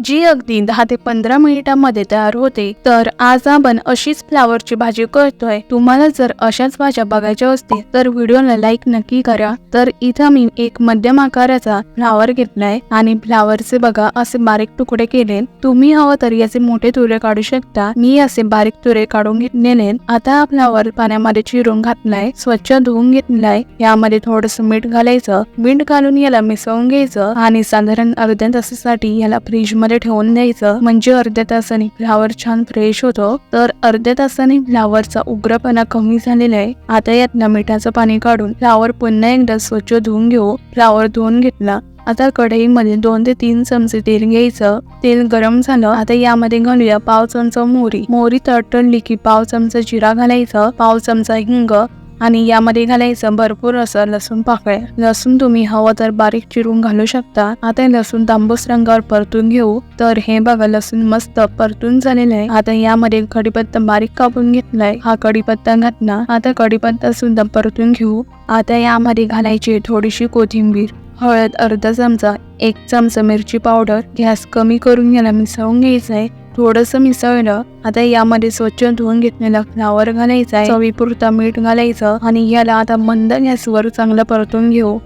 जी अगदी दहा ते पंधरा मिनिटांमध्ये तयार होते तर आज आपण अशीच फ्लावरची भाजी करतोय. तुम्हाला जर अशाच भाज्या बघायच्या असतील तर व्हिडिओला लाईक नक्की करा. तर इथं मी एक मध्यम आकाराचा फ्लावर घेतलाय आणि फ्लावरचे बघा असे बारीक तुकडे केले. तुम्ही हवं तर याचे मोठे तुरे काढू शकता. मी असे बारीक तुरे काढून घेतलेले. आता हा फ्लावर पाण्यामध्ये चिरून घातलाय. स्वच्छ धुवून घेतलाय. यामध्ये थोडस मीठ घालायचं. मीठ घालून याला मिसळून घ्यायचं आणि साधारण अर्ध्या तासासाठी याला फ्रीजमध्ये ठेवून द्यायचं. म्हणजे अर्ध्या तासाने फ्लावर छान फ्रेश होतो. तर अर्ध्या तासाने फ्लावरचा उग्रपणा कमी झालेला आहे. आता यातनं मिठाचं पाणी काढून फ्लावर पुन्हा एकदा स्वच्छ धुवून घेऊ. फ्लावर धुवून घेतला. आता कढईमध्ये दोन ते तीन चमचे तेल घ्यायचं. तेल गरम झालं. आता यामध्ये घालूया पाव चमचा मोहरी. मोहरी तडतडली की पाव चमचा जिरा घालायचं. पाव चमचा हिंग. आणि यामध्ये घालायचं भरपूर असं लसूण पाकळ्या लसूण तुम्ही हवं तर बारीक चिरून घालू शकता. आता लसूण तांबूस रंगावर परतून घेऊ. तर हे बघा लसूण मस्त परतून झालेलं आहे. आता यामध्ये कढीपत्ता बारीक कापून घेतलाय. हा कढीपत्ता घातला. आता कढीपत्ता सुद्धा परतून घेऊ. आता यामध्ये घालायची थोडीशी कोथिंबीर हळद अर्धा चमचा एक चमचा मिरची पावडर. गॅस कमी करून याला मिसळून घ्यायचा आहे थोडंसं मिसळलं. आता यामध्ये स्वच्छ धुवून घेतलेला फ्लावर घालायचा आहे चवीपुरता मीठ घालायचं आणि याला आता मंद गॅसवर चांगलं परतून घेऊ.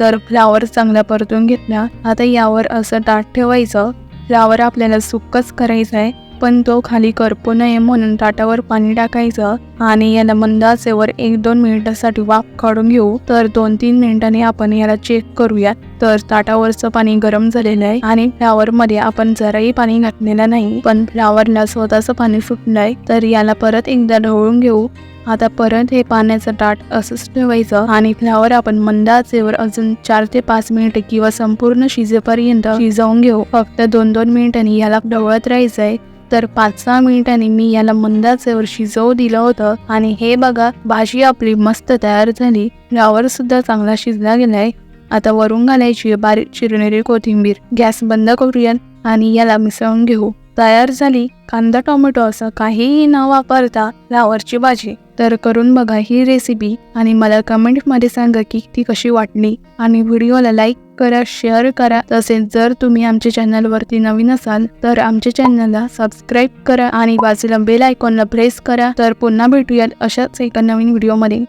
तर फ्लावर चांगला परतून घेतला. आता यावर असं ताट ठेवायचं. फ्लावर आपल्याला सुक्कच करायचं आहे पण तो खाली करपू नये म्हणून ताटावर पाणी टाकायचं आणि याला मंद आचेवर एक दोन मिनिटासाठी वाफ काढून घेऊ. तर दोन तीन मिनिटांनी आपण याला चेक करूया. तर ताटावरचं पाणी गरम झालेलं आहे आणि फ्लावर मध्ये आपण जराही पाणी घातलेलं नाही. पण फ्लावरला स्वतःचं पाणी सुटलंय तर याला परत एकदा ढवळून घेऊ. आता परत हे पाण्याचं ताट असंच ठेवायचं आणि फ्लावर आपण मंद आचेवर अजून चार ते पाच मिनिटे किंवा संपूर्ण शिजेपर्यंत शिजवून घेऊ. फक्त दोन दोन मिनिटांनी याला ढवळत राहायचंय. तर पाच सहा मिनिटांनी मी याला मंदाचेवर शिजवू दिलं होतं. आणि हे बघा भाजी आपली मस्त तयार झाली. फ्लावर सुद्धा चांगला शिजला गेलाय. आता वरून घालायची बारीक चिरनेरी कोथिंबीर. गॅस बंद करूया आणि याला मिसळून घेऊ. तयार झाली. कांदा टोमॅटो असं काहीही न वापरता फ्लावरची भाजी. तर करून बघा ही रेसिपी आणि मला कमेंटमध्ये सांगा की ती कशी वाटली. आणि व्हिडिओला लाईक करा शेअर करा. तसेच जर तुम्ही आमच्या चॅनलवरती नवीन असाल तर आमच्या चॅनलला सबस्क्राईब करा आणि बाजूला बेल आयकॉनला प्रेस करा. तर पुन्हा भेटूयात अशाच एका नवीन व्हिडिओमध्ये